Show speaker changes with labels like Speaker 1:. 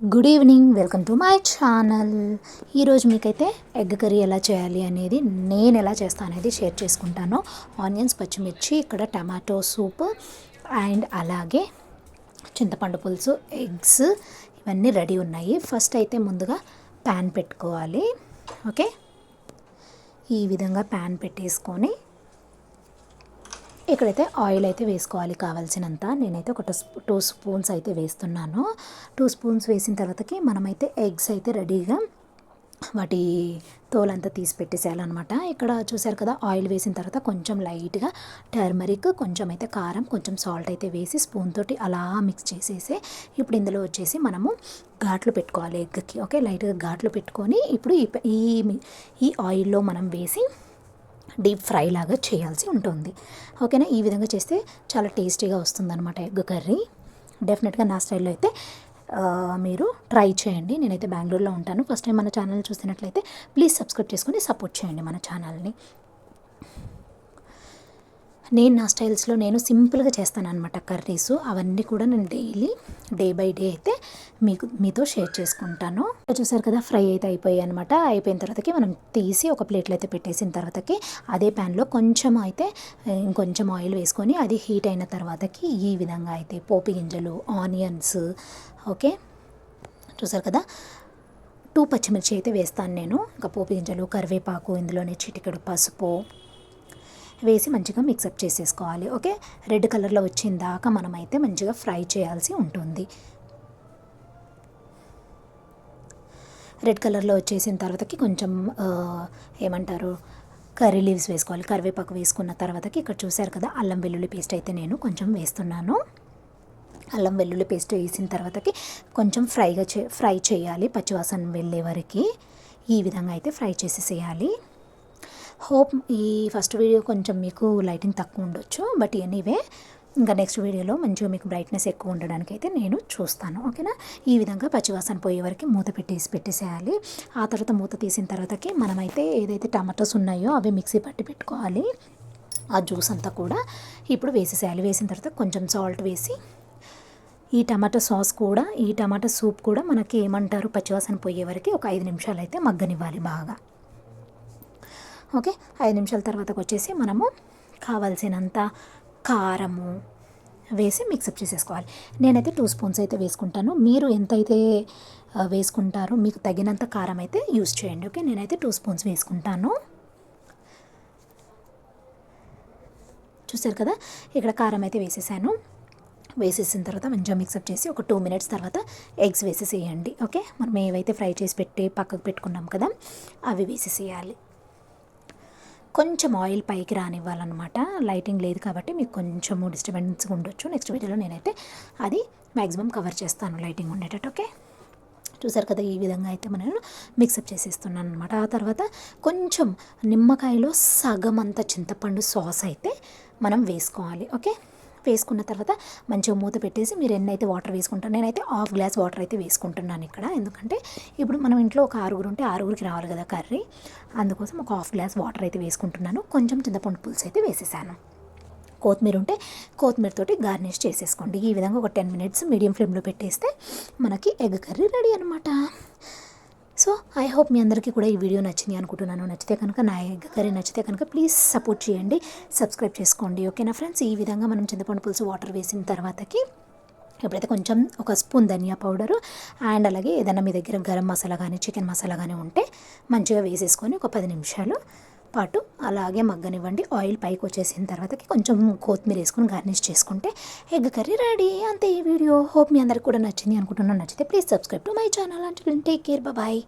Speaker 1: Good evening welcome to my channel ఈరోజు మీకైతే egg curry ఎలా చేయాలి అనేది నేను ఎలా చేస్తాను అనేది షేర్ చేసుకుంటాను. ఆనియన్స్ పచ్చిమిర్చి ఇక్కడ టమాటో సూప్ అండ్ అలాగే చింతపండు పులుసు ఎగ్స్ ఇవన్నీ రెడీ ఉన్నాయి. ఫస్ట్ అయితే ముందుగా ప్యాన్ పెట్టుకోవాలి. ఓకే ఈ విధంగా ప్యాన్ పెట్టేసుకొని ఇక్కడైతే ఆయిల్ అయితే వేసుకోవాలి కావాల్సినంత. నేనైతే ఒక టూ స్పూన్స్ అయితే వేస్తున్నాను. టూ స్పూన్స్ వేసిన తర్వాతకి మనమైతే ఎగ్స్ అయితే రెడీగా వాటి తోలంతా తీసి పెట్టేసేయాలన్నమాట. ఇక్కడ చూసారు కదా ఆయిల్ వేసిన తర్వాత కొంచెం లైట్గా టర్మరిక్ కొంచెం అయితే కారం కొంచెం సాల్ట్ అయితే వేసి స్పూన్ తోటి అలా మిక్స్ చేసేసి ఇప్పుడు ఇందులో వచ్చేసి మనము ఘాట్లు పెట్టుకోవాలి ఎగ్కి ఓకే? లైట్గా ఘాట్లు పెట్టుకొని ఇప్పుడు ఈ ఈ ఆయిల్లో మనం వేసి డీప్ ఫ్రై లాగా చేయాల్సి ఉంటుంది. ఓకేనా? ఈ విధంగా చేస్తే చాలా టేస్టీగా వస్తుంది అనమాట ఎగ్ కర్రీ. డెఫినెట్గా నా స్టైల్లో అయితే మీరు ట్రై చేయండి. నేనైతే బెంగళూరులో ఉంటాను. ఫస్ట్ టైం మన ఛానల్ చూసినట్లయితే ప్లీజ్ సబ్స్క్రైబ్ చేసుకొని సపోర్ట్ చేయండి మన ఛానల్ని. నేను నా స్టైల్స్లో నేను సింపుల్గా చేస్తాను అనమాట కర్రీస్. అవన్నీ కూడా నేను డైలీ డే బై డే అయితే మీకు మీతో షేర్ చేసుకుంటాను. చూసారు కదా ఫ్రై అయితే అయిపోయాయి అనమాట అయిపోయిన తర్వాతకి మనం తీసి ఒక ప్లేట్లో అయితే పెట్టేసిన తర్వాతకి అదే ప్యాన్లో కొంచెం అయితే ఇంకొంచెం ఆయిల్ వేసుకొని అది హీట్ అయిన తర్వాతకి ఈ విధంగా అయితే పోపు గింజలు ఆనియన్స్ ఓకే? చూసారు కదా టూ పచ్చిమిర్చి అయితే వేస్తాను నేను. ఇంకా పోపు గింజలు కరివేపాకు ఇందులోనే చిటికెడు పసుపు వేసి మంచిగా మిక్సప్ చేసేసుకోవాలి ఓకే? రెడ్ కలర్లో వచ్చిన దాకా మనమైతే మంచిగా ఫ్రై చేయాల్సి ఉంటుంది. రెడ్ కలర్లో వచ్చేసిన తర్వాతకి కొంచెం ఏమంటారు కర్రీ లీవ్స్ వేసుకోవాలి. కరివేపాకు వేసుకున్న తర్వాతకి ఇక్కడ చూశారు కదా అల్లం వెల్లుల్లి పేస్ట్ అయితే నేను కొంచెం వేస్తున్నాను. అల్లం వెల్లుల్లి పేస్ట్ వేసిన తర్వాతకి కొంచెం ఫ్రైగా చే ఫ్రై చేయాలి పచ్చివాసన వెళ్ళే వరకు. ఈ విధంగా అయితే ఫ్రై చేసేసేయాలి. హోప్ ఈ ఫస్ట్ వీడియో కొంచెం మీకు లైటింగ్ తక్కువ ఉండొచ్చు బట్ ఎనీవే ఇంకా నెక్స్ట్ వీడియోలో మంచిగా మీకు బ్రైట్నెస్ ఎక్కువ ఉండడానికి అయితే నేను చూస్తాను ఓకేనా? ఈ విధంగా పచ్చివాసన పోయే వరకు మూత పెట్టేసి పెట్టేసేయాలి. ఆ తర్వాత మూత తీసిన తర్వాతకి మనమైతే ఏదైతే టమాటోస్ ఉన్నాయో అవి మిక్సీ పట్టి పెట్టుకోవాలి. ఆ జ్యూస్ అంతా కూడా ఇప్పుడు వేసేసేయాలి. వేసిన తర్వాత కొంచెం సాల్ట్ వేసి ఈ టమాటా సాస్ కూడా ఈ టమాటా సూప్ కూడా మనకి ఏమంటారు? పచ్చివాసన పోయే వరకు ఒక ఐదు నిమిషాలు అయితే మగ్గనివ్వాలి బాగా. ఓకే? ఐదు నిమిషాల తర్వాతకు వచ్చేసి మనము కావాల్సినంత కారము వేసి మిక్సప్ చేసేసుకోవాలి. నేనైతే టూ స్పూన్స్ అయితే వేసుకుంటాను. మీరు ఎంతైతే వేసుకుంటారో మీకు తగినంత కారం అయితే యూస్ చేయండి. ఓకే? నేనైతే టూ స్పూన్స్ వేసుకుంటాను. చూసారు కదా? ఇక్కడ కారం అయితే వేసేసాను. వేసేసిన తర్వాత మంచిగా మిక్సప్ చేసి ఒక టూ మినిట్స్ తర్వాత ఎగ్స్ వేసేసేయండి. ఓకే? మనం ఏవైతే ఫ్రై చేసి పెట్టి పక్కకు పెట్టుకున్నాం కదా అవి వేసేసేయాలి. కొంచెం ఆయిల్ పైకి రానివ్వాలన్నమాట. లైటింగ్ లేదు కాబట్టి మీకు కొంచెము డిస్టర్బెన్స్ ఉండొచ్చు. నెక్స్ట్ వీడియోలో నేనైతే అది మ్యాక్సిమం కవర్ చేస్తాను లైటింగ్ ఉండేటట్టు ఓకే? చూసారు కదా ఈ విధంగా అయితే మనం మిక్సప్ చేసేస్తున్నాను అనమాట ఆ తర్వాత కొంచెం నిమ్మకాయలో సగం అంత చింతపండు సాస్ అయితే మనం వేసుకోవాలి ఓకే? వేసుకున్న తర్వాత మంచిగా మూత పెట్టేసి మీరు ఎన్నైతే వాటర్ వేసుకుంటారు నేనైతే హాఫ్ గ్లాస్ వాటర్ అయితే వేసుకుంటున్నాను ఇక్కడ. ఎందుకంటే ఇప్పుడు మనం ఇంట్లో ఒక ఆరుగురు ఉంటే ఆరుగురికి రావాలి కదా కర్రీ. అందుకోసం ఒక హాఫ్ గ్లాస్ వాటర్ అయితే వేసుకుంటున్నాను. కొంచెం చింతపండు పులుసు అయితే వేసేసాను. కొత్తిమీర ఉంటే కొత్తిమీరతోటి గార్నిష్ చేసేసుకోండి. ఈ విధంగా ఒక టెన్ మినిట్స్ మీడియం ఫ్లేమ్లో పెట్టేస్తే మనకి ఎగ్ కర్రీ రెడీ అనమాట సో ఐ హోప్ మీ అందరికీ కూడా ఈ వీడియో నచ్చింది అనుకుంటున్నాను. నచ్చితే కనుక నా కర్రీ నచ్చితే కనుక ప్లీజ్ సపోర్ట్ చేయండి. సబ్స్క్రైబ్ చేసుకోండి. ఓకేనా ఫ్రెండ్స్ ఈ విధంగా మనం చింతపండు పులుసు వాటర్ వేసిన తర్వాతకి ఎప్పుడైతే కొంచెం ఒక స్పూన్ ధనియా పౌడరు అండ్ అలాగే ఏదైనా మీ దగ్గర గరం మసాలా కానీ చికెన్ మసాలా కానీ ఉంటే మంచిగా వేసేసుకొని ఒక పది నిమిషాలు పాటు అలాగే మగ్గనివ్వండి. ఆయిల్ పైకి వచ్చేసిన తర్వాతకి కొంచెం కొత్తిమీర వేసుకొని గార్నిష్ చేసుకుంటే ఎగ్ కర్రీ రెడీ. అంతే ఈ వీడియో. హోప్ మీ అందరికి కూడా నచ్చింది అనుకుంటున్నాను. నచ్చితే please subscribe to my channel. అంటే టేక్ కేర్. బాయ్.